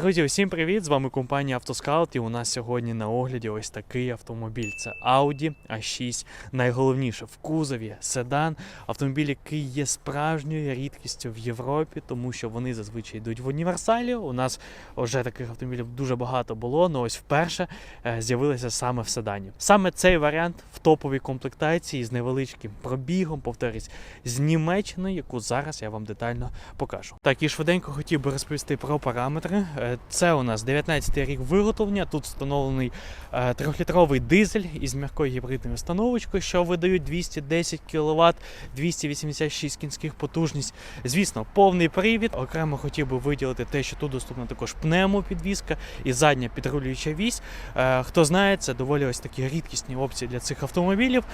Друзі, усім привіт! З вами компанія Автоскаут. І у нас сьогодні на огляді ось такий автомобіль. Це Audi A6. Найголовніше в кузові седан. Автомобіль, який є справжньою рідкістю в Європі, тому що вони зазвичай йдуть в універсалі. У нас вже таких автомобілів дуже багато було, але ось вперше е, з'явилися саме в седані. Саме цей варіант в топовій комплектації з невеличким пробігом, повторюсь, з Німеччини, яку зараз я вам детально покажу. Так і швиденько хотів би розповісти про параметри. Е, Це у нас 19 й рік виготовлення. Тут встановлений е, трьохлітровий дизель із м'якою гібридною установочкою, що видають 210 кВт, 286 кінських потужність. Звісно, повний привід. Окремо хотів би виділити те, що тут доступна також пневмопідвізка і задня підрулююча вісь. Е, Хто знає, це доволі ось такі рідкісні опції для цих автомобілів.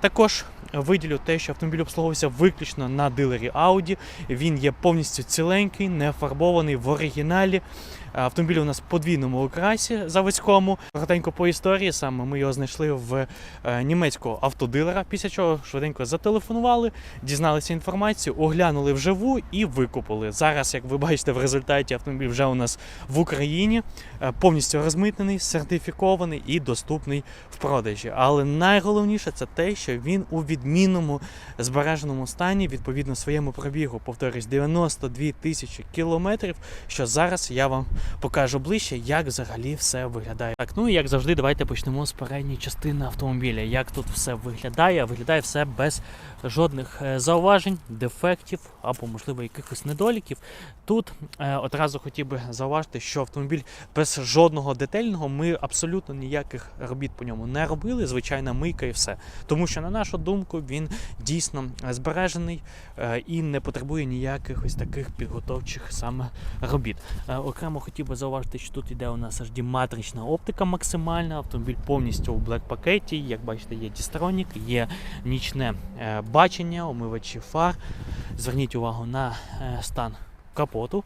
Також виділю те, що автомобіль обслуговувався виключно на дилері Audi. Він є повністю ціленький, не фарбований в оригіналі. Автомобіль у нас в подвійному окрасі заводському. Коротенько по історії саме ми його знайшли в е, німецького автодилера, після чого швиденько зателефонували, дізналися інформацію, оглянули вживу і викупили. Зараз, як ви бачите, в результаті автомобіль вже у нас в Україні е, повністю розмитнений, сертифікований і доступний в продажі. Але найголовніше це те, що він у відмінному збереженому стані, відповідно своєму пробігу, повторюсь, 92 тисячі кілометрів. Що зараз я вам покажу ближче, як взагалі все виглядає. Так, ну і як завжди, давайте почнемо з передньої частини автомобіля. Як тут все виглядає? Виглядає все без жодних е, зауважень, дефектів або, можливо, якихось недоліків. Тут е, одразу хотів би зауважити, що автомобіль без жодного детального ми абсолютно ніяких робіт по ньому не робили. Звичайна мийка і все. Тому що, на нашу думку, він дійсно збережений е, і не потребує ніяких ось таких підготовчих саме робіт. Е, Окремо хотів би зауважити, що тут йде у нас HD матрична оптика максимальна. Автомобіль повністю у блек пакеті. Як бачите, є дістронік, є нічне е, бачення, омивачі фар. Зверніть увагу на е, стан капоту.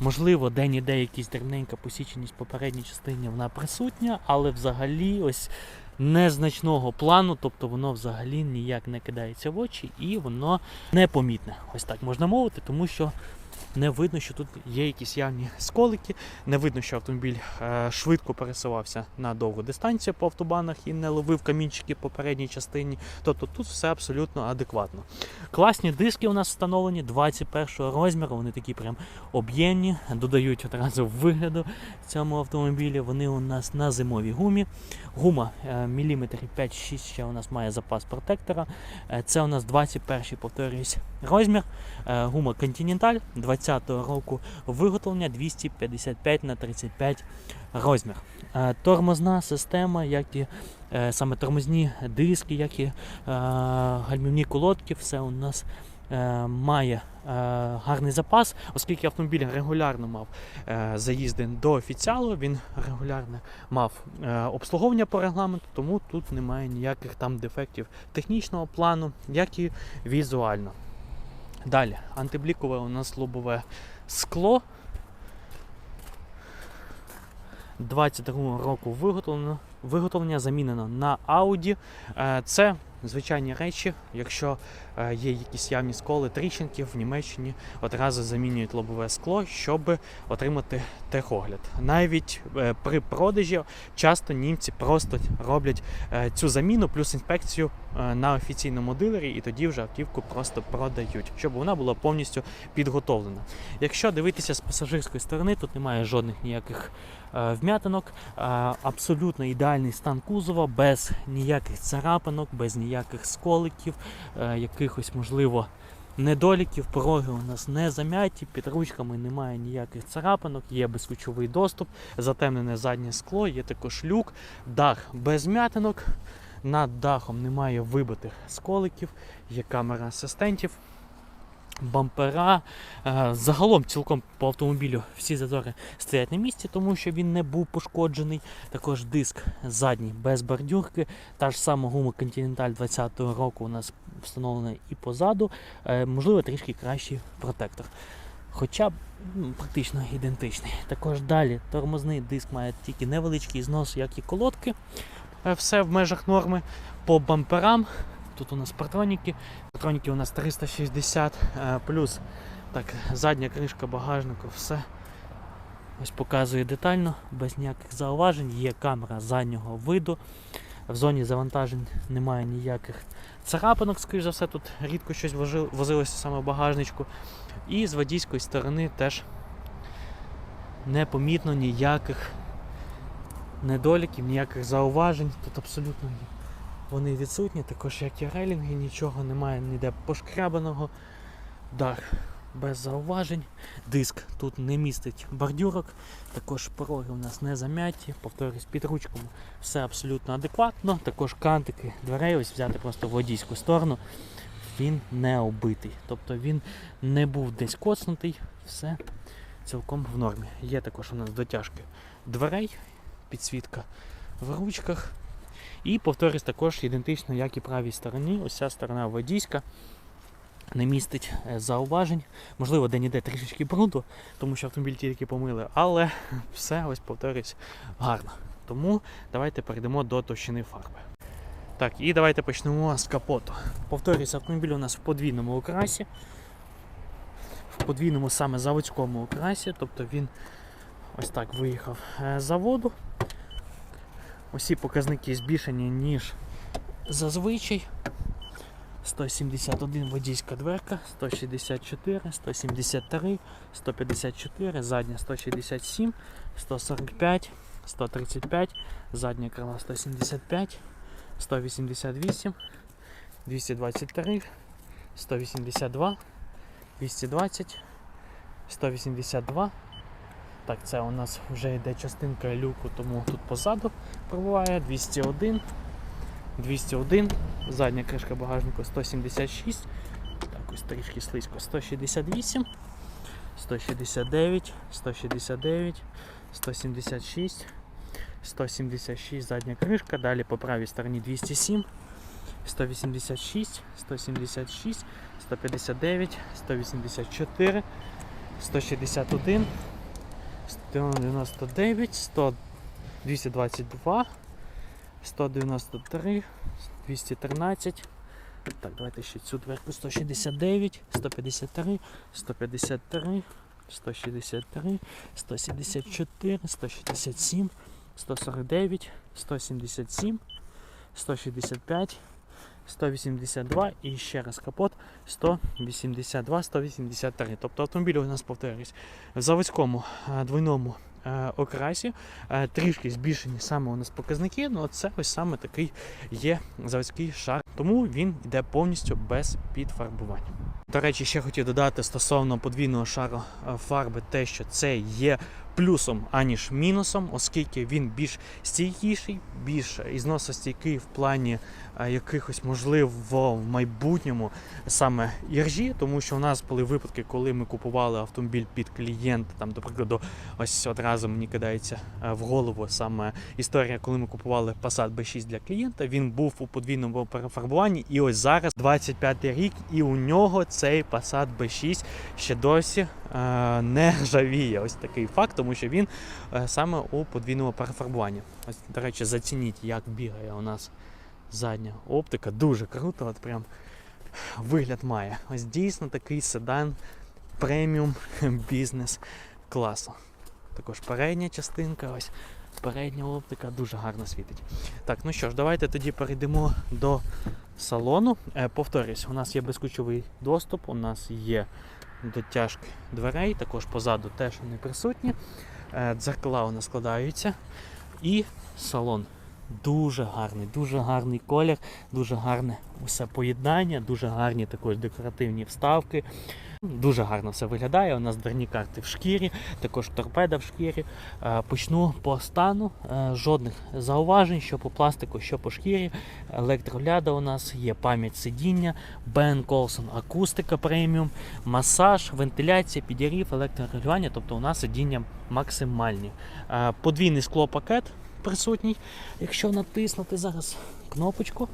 Можливо, де-ніде якась дрібненька посіченість попередній частині вона присутня, але взагалі ось незначного плану, тобто воно взагалі ніяк не кидається в очі і воно непомітне. Ось так можна мовити, тому що не видно, що тут є якісь явні сколики, не видно, що автомобіль е, швидко пересувався на довгу дистанцію по автобанах і не ловив камінчики по передній частині. Тобто тут все абсолютно адекватно. Класні диски у нас встановлені 21 розміру, вони такі прям об'ємні, додають одразу вигляду цьому автомобілі. Вони у нас на зимовій гумі. Гума е, міліметрів 5-6 ще у нас має запас протектора. Е, Це у нас 21 повторюсь, розмір. Гума Continental 20-го року виготовлення 255 на 35 розмір. Е, Тормозна система, як і е, саме тормозні диски, як і е, гальмівні колодки, все у нас має гарний запас, оскільки автомобіль регулярно мав заїзди до офіціалу, він регулярно мав обслуговування по регламенту, тому тут немає ніяких там дефектів технічного плану, як і візуально. Далі, антиблікове у нас лобове скло. 22 року виготовлено, виготовлення замінено на Audi. Е, Це звичайні речі. Якщо е, є якісь явні сколи, тріщинки в Німеччині одразу замінюють лобове скло, щоб отримати техогляд. Навіть е, при продажі часто німці просто роблять цю заміну плюс інспекцію на офіційному дилері, і тоді вже автівку просто продають, щоб вона була повністю підготовлена. Якщо дивитися з пасажирської сторони, тут немає жодних ніяких е, вм'ятинок, е, абсолютно ідеальний стан кузова, без ніяких царапинок, без ніяких сколиків, е, якихось, можливо, недоліків. Пороги у нас не зам'яті, під ручками немає ніяких царапинок, є безключовий доступ, затемнене заднє скло, є також люк, дах без вм'ятинок. Над дахом немає вибитих сколиків, є камера асистентів бампера. Е, Загалом цілком по автомобілю всі зазори стоять на місці, тому що він не був пошкоджений. Також диск задній без бордюрки. Та ж сама гума Continental 20-го року у нас встановлена і позаду. Е, Можливо, трішки кращий протектор. Хоча б практично ідентичний. Також далі тормозний диск має тільки невеличкий знос, як і колодки. Е, Все в межах норми. По бамперам Тут у нас патроніки. Патроніки у нас 360 е, плюс так, задня кришка багажнику, все Ось показує детально, без ніяких зауважень. Є камера заднього виду. В зоні завантажень немає ніяких царапинок, скоріш за все, тут рідко щось возилося саме в багажничку. І з водійської сторони теж непомітно ніяких недоліків, ніяких зауважень. Тут абсолютно вони відсутні, також як і рейлінги, нічого немає ніде пошкрябаного. Дах без зауважень. Диск тут не містить бордюрок, також пороги у нас не зам'яті, повторюсь, під ручками все абсолютно адекватно. Також кантики дверей, ось взяти просто водійську сторону, він не оббитий. Тобто він не був десь коцнутий, все цілком в нормі. Є також у нас дотяжки дверей, підсвітка в ручках. І повторюсь також ідентично, як і правій стороні. Ось ця сторона водійська не містить е, зауважень. Можливо, де-ніде трішечки бруду, тому що автомобіль тільки помили, але все, ось повторюсь, гарно. Тому давайте перейдемо до товщини фарби. Так, і давайте почнемо з капоту. Повторюсь, автомобіль у нас в подвійному окрасі. В подвійному саме заводському окрасі, тобто він ось так виїхав е, з заводу. Усі показники збільшені, ніж зазвичай. 171 водійська дверка, 164, 173, 154, задня 167, 145, 135, задня крила 175, 188, 223, 182, 220, 182. Так, це у нас вже йде частинка люку, тому тут позаду пробуває. 201. 201, задня кришка багажнику 176, так ось трішки слизько. 168, 169, 169, 176, 176 задня кришка, далі по правій стороні 207, 186, 176, 159, 184, 161, 199, 100, 222, 193, 213. Так, давайте ще цю дверку 169, 153, 153, 163, 174, 167, 149, 177, 165, 182 і ще раз капот 182, 183. Тобто автомобіль у нас повторюсь в заводському е, двойному е, окрасі. Е, Трішки збільшені саме у нас показники, але це ось саме такий є заводський шар. Тому він йде повністю без підфарбування. До речі, ще хотів додати стосовно подвійного шару е, фарби, те, що це є плюсом, аніж мінусом, оскільки він більш стійкіший, більш ізносостійкий в плані е, якихось можливо в майбутньому саме іржі, тому що у нас були випадки, коли ми купували автомобіль під клієнта, там, до прикладу, ось одразу мені кидається е, в голову саме історія, коли ми купували Passat B6 для клієнта. Він був у подвійному перефарбуванні, і ось зараз 25 рік, і у нього цей Passat B6 ще досі е, не ржавіє. Ось такий факт, тому що він е, саме у подвійному перефарбуванні. Ось, до речі, зацініть, як бігає у нас задня оптика. Дуже круто, от прям вигляд має. Ось дійсно такий седан преміум бізнес класу. Також передня частинка, ось передня оптика дуже гарно світить. Так, ну що ж, давайте тоді перейдемо до салону. Е, повторюсь, у нас є безключовий доступ, у нас є дотяжки дверей, також позаду теж вони присутні. Е, дзеркала у нас складаються. І салон дуже гарний, дуже гарний колір, дуже гарне усе поєднання, дуже гарні також декоративні вставки. Дуже гарно все виглядає. У нас дверні карти в шкірі, також торпеда в шкірі. Е, Почну по стану. Е, Жодних зауважень, що по пластику, що по шкірі. Електроляда у нас є пам'ять сидіння, Бен Колсон акустика преміум, масаж, вентиляція, підігрів, електрорегулювання, тобто у нас сидіння максимальні. Е, Подвійний склопакет присутній. Якщо натиснути зараз кнопочку.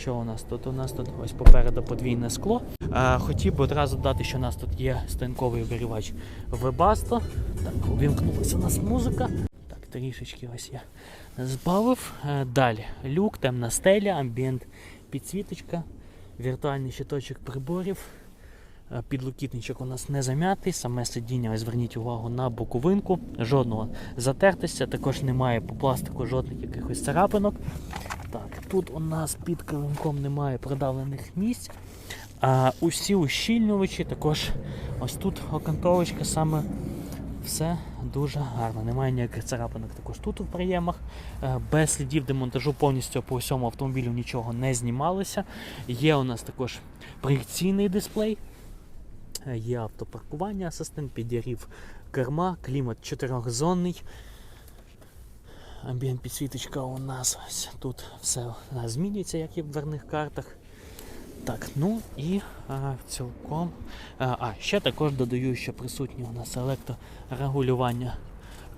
Що у нас тут? У нас тут ось попереду подвійне скло. А, хотів би одразу додати, що у нас тут є станковий обігрівач Webasto. Так, увімкнулася у нас музика. Так, трішечки ось я збавив. Е, Далі люк, темна стеля, амбієнт підсвіточка, віртуальний щиточок приборів, Е, Підлокітничок у нас не зам'ятий, саме сидіння, ось зверніть увагу на боковинку, жодного затертості, також немає по пластику жодних якихось царапинок. Тут у нас під килимком немає продавлених місць. А усі ущільнювачі також ось тут окантовочка саме все дуже гарно. Немає ніяких царапинок також тут у приємах. Е, Без слідів демонтажу повністю по всьому автомобілю нічого не знімалося. Є у нас також проєкційний дисплей. Е, Є автопаркування, асистент, підігрів керма, клімат чотирьохзонний. Амбієнт підсвіточка у нас ось тут все е, змінюється, як і в дверних картах. Так, ну і а, цілком. А, а, ще також додаю, що присутнє у нас електрорегулювання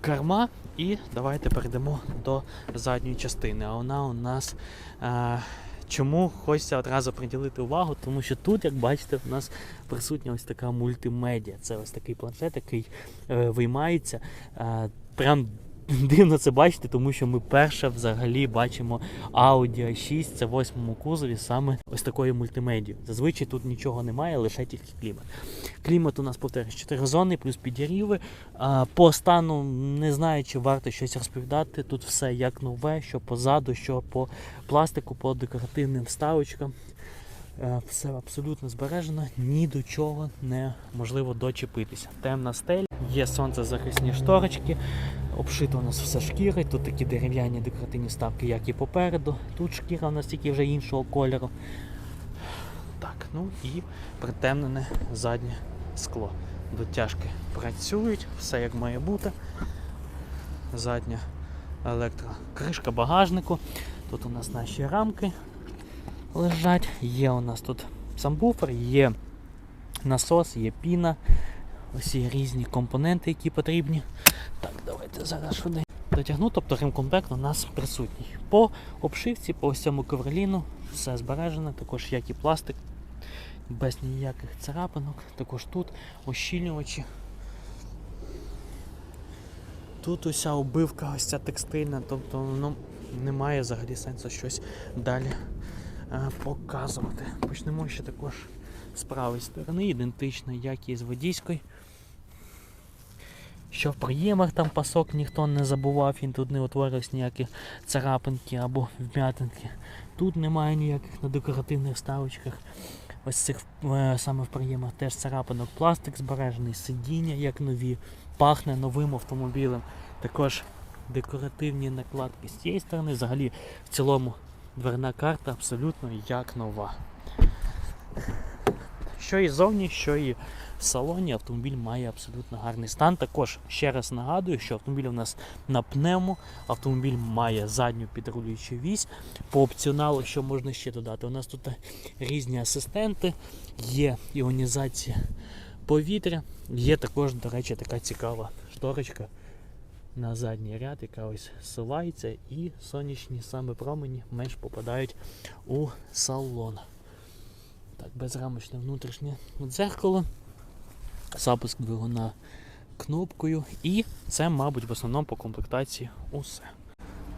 керма. І давайте перейдемо до задньої частини. А вона у нас. А, Чому хочеться одразу приділити увагу? Тому що тут, як бачите, у нас присутня ось така мультимедіа. Це ось такий планшет, який е, виймається. Е, прям дивно це бачити, тому що ми перше взагалі бачимо Audi A6, це восьмому кузові саме ось такої мультимедії. Зазвичай тут нічого немає, лише тільки клімат. Клімат у нас повторюсь, чотиризонний, плюс підігріви. По стану не знаю, чи варто щось розповідати. Тут все як нове, що позаду, що по пластику, по декоративним вставочкам. Е, Все абсолютно збережено, ні до чого неможливо дочепитися. Темна стель, є сонцезахисні шторочки, обшито у нас все шкірою, тут такі дерев'яні декоративні вставки, як і попереду. Тут шкіра у нас тільки вже іншого кольору. Так, ну і притемнене заднє скло. Дотяжки працюють, все як має бути. Задня електрокришка багажнику. Тут у нас наші рамки лежать. Є у нас тут самбуфер, є насос, є піна. Усі різні компоненти, які потрібні. Так, давайте зараз швиденько дотягну. Тобто ремкомплект у нас присутній. По обшивці, по ось цьому ковроліну все збережено, також як і пластик, без ніяких царапинок. Також тут ощільнювачі. Тут уся оббивка, ось ця текстильна, тобто ну, немає взагалі сенсу щось далі е, показувати. Почнемо ще також з правої сторони, ідентично, як і з водійської. Що в приємах там пасок ніхто не забував, він тут не утворились ніякі царапинки або вм'ятинки. Тут немає ніяких на декоративних вставочках. Ось цих е, саме в приємах теж царапинок. Пластик збережений, сидіння як нові, пахне новим автомобілем. Також декоративні накладки з цієї сторони. Взагалі в цілому дверна карта абсолютно як нова. Що і зовні, що і в салоні автомобіль має абсолютно гарний стан. Також ще раз нагадую, що автомобіль у нас на пневмо, автомобіль має задню підрулюючу вісь. По опціоналу, що можна ще додати? У нас тут різні асистенти, є іонізація повітря, є також, до речі, така цікава шторочка на задній ряд, яка ось сувається, і сонячні саме промені менш попадають у салон. Так, безрамочне внутрішнє дзеркало, запуск двигуна кнопкою, і це, мабуть, в основному по комплектації усе.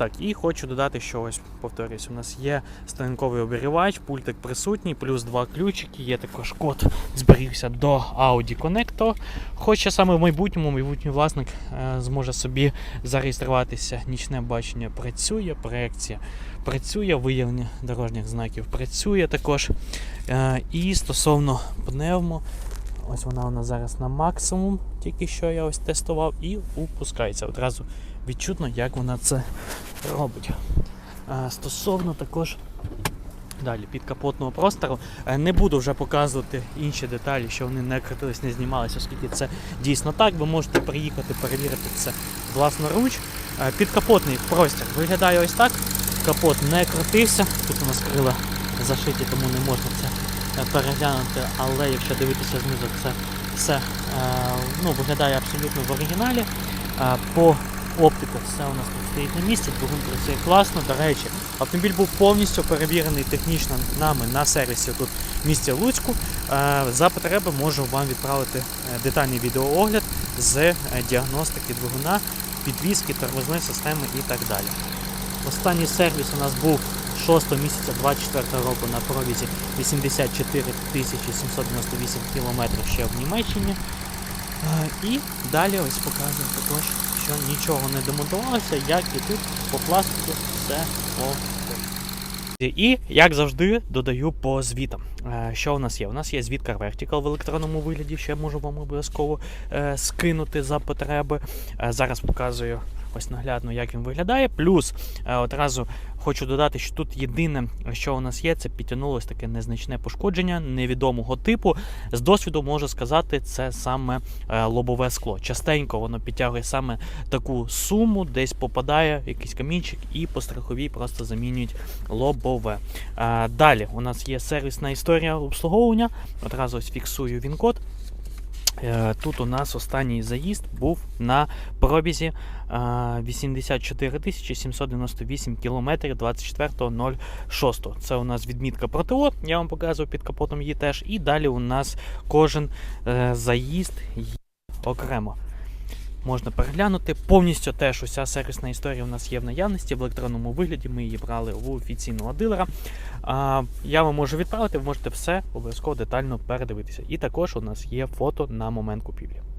Так, і хочу додати, що ось повторюсь, у нас є станковий обігрівач, пультик присутній, плюс два ключики, є також код зберігся до Audi Connector. Хоча саме в майбутньому майбутній власник е, зможе собі зареєструватися. Нічне бачення працює, проекція працює, виявлення дорожніх знаків працює також. Е, і стосовно пневмо, ось вона у нас зараз на максимум, тільки що я ось тестував, і упускається. Одразу відчутно, як вона це робить. Е, Стосовно також далі підкапотного простору, е, не буду вже показувати інші деталі, що вони не крутились, не знімалися, оскільки це дійсно так. Ви можете приїхати перевірити це власноруч. Е, Підкапотний простір виглядає ось так. Капот не крутився. Тут у нас крила зашиті, тому не можна це переглянути. Але якщо дивитися знизу, це все ну, виглядає абсолютно в оригіналі. По оптику все у нас тут стоїть на місці, двигун працює класно. До речі, автомобіль був повністю перевірений технічно нами на сервісі тут в місті Луцьку. Е, За потреби можу вам відправити е, детальний відеоогляд з е, діагностики двигуна, підвізки, тормозної системи і так далі. Останній сервіс у нас був 6 місяця 24 року на пробізі 84 798 кілометрів ще в Німеччині. І далі ось показую також, що нічого не демонтувалося, як і тут по пластику все окей. І як завжди додаю по звітам. Е, Що у нас є? У нас є звіт Car Vertical в електронному вигляді, ще можу вам обов'язково е, скинути за потреби. Е, Зараз показую ось наглядно, як він виглядає. Плюс е, одразу хочу додати, що тут єдине, що у нас є, це підтягнулось таке незначне пошкодження невідомого типу. З досвіду можу сказати, це саме е, лобове скло. Частенько воно підтягує саме таку суму, десь попадає якийсь камінчик, і по страховій просто замінюють лобове. Е, Далі у нас є сервісна історія обслуговування. Одразу ось фіксую він-код. Е, Тут у нас останній заїзд був на пробізі е, 84 798 км 24.06. Це у нас відмітка про ТО, я вам показував під капотом її теж. І далі у нас кожен е, заїзд є окремо. Можна переглянути. Повністю теж уся сервісна історія у нас є в наявності в електронному вигляді. Ми її брали у офіційного дилера. А, я вам можу відправити, ви можете все обов'язково детально передивитися. І також у нас є фото на момент купівлі.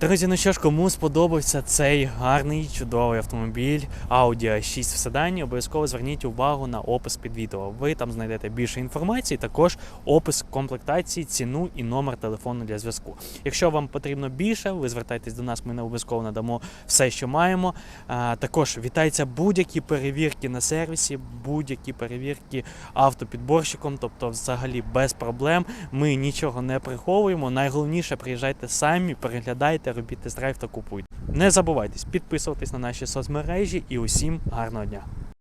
Друзі, ну що ж, кому сподобався цей гарний чудовий автомобіль Audi A6 в седані, обов'язково зверніть увагу на опис під відео. Ви там знайдете більше інформації, також опис комплектації, ціну і номер телефону для зв'язку. Якщо вам потрібно більше, ви звертайтесь до нас, ми не обов'язково надамо все, що маємо. Також вітаються будь-які перевірки на сервісі, будь-які перевірки автопідборщиком, тобто взагалі без проблем. Ми нічого не приховуємо. Найголовніше приїжджайте самі, переглядайте, робіть тест-драйв та купуйте. Не забувайтесь підписуватись на наші соцмережі і усім гарного дня!